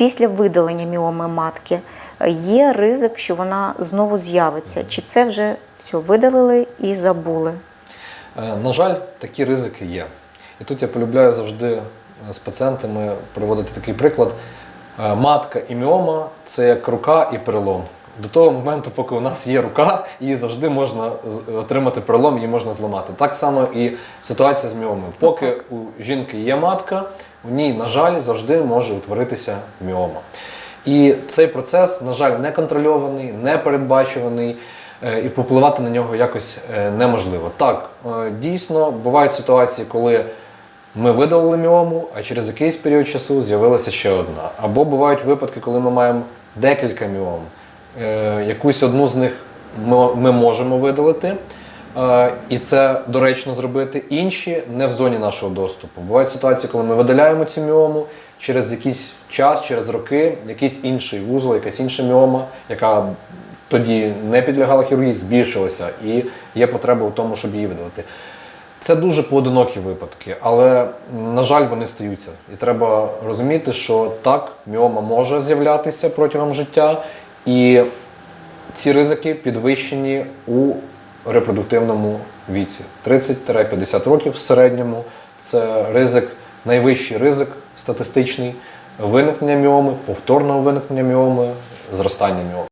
після видалення міоми матки е, є ризик, що вона знову з'явиться. Чи це вже все видалили і забули? Е, На жаль, такі ризики є. І тут я полюбляю завжди е, з пацієнтами проводити такий приклад. Матка і міома це як рука і перелом. До того моменту, поки у нас є рука, її завжди можна отримати перелом, її можна зламати. Так само і ситуація з міомою. Поки у жінки є матка, у ній, на жаль, завжди може утворитися міома. І цей процес, на жаль, не контрольований, не передбачуваний, е, і впливати на нього якось е, неможливо. Так, е, дійсно, бувають ситуації, коли ми видалили міому, а через якийсь період часу з'явилася ще одна. Або бувають випадки, коли ми маємо декілька міом. Е, Якусь одну з них ми, можемо видалити, е, і це доречно зробити. Інші не в зоні нашого доступу. Бувають ситуації, коли ми видаляємо цю міому, через якийсь час, через роки, якийсь інший вузол, якась інша міома, яка тоді не підлягала хірургії, збільшилася, і є потреба в тому, щоб її видалити. Це дуже поодинокі випадки, але на жаль, вони стаються. І треба розуміти, що так, міома може з'являтися протягом життя, і ці ризики підвищені у репродуктивному віці. 30-50 років в середньому це ризик, найвищий ризик статистичний виникнення міоми, повторного виникнення міоми, зростання міоми.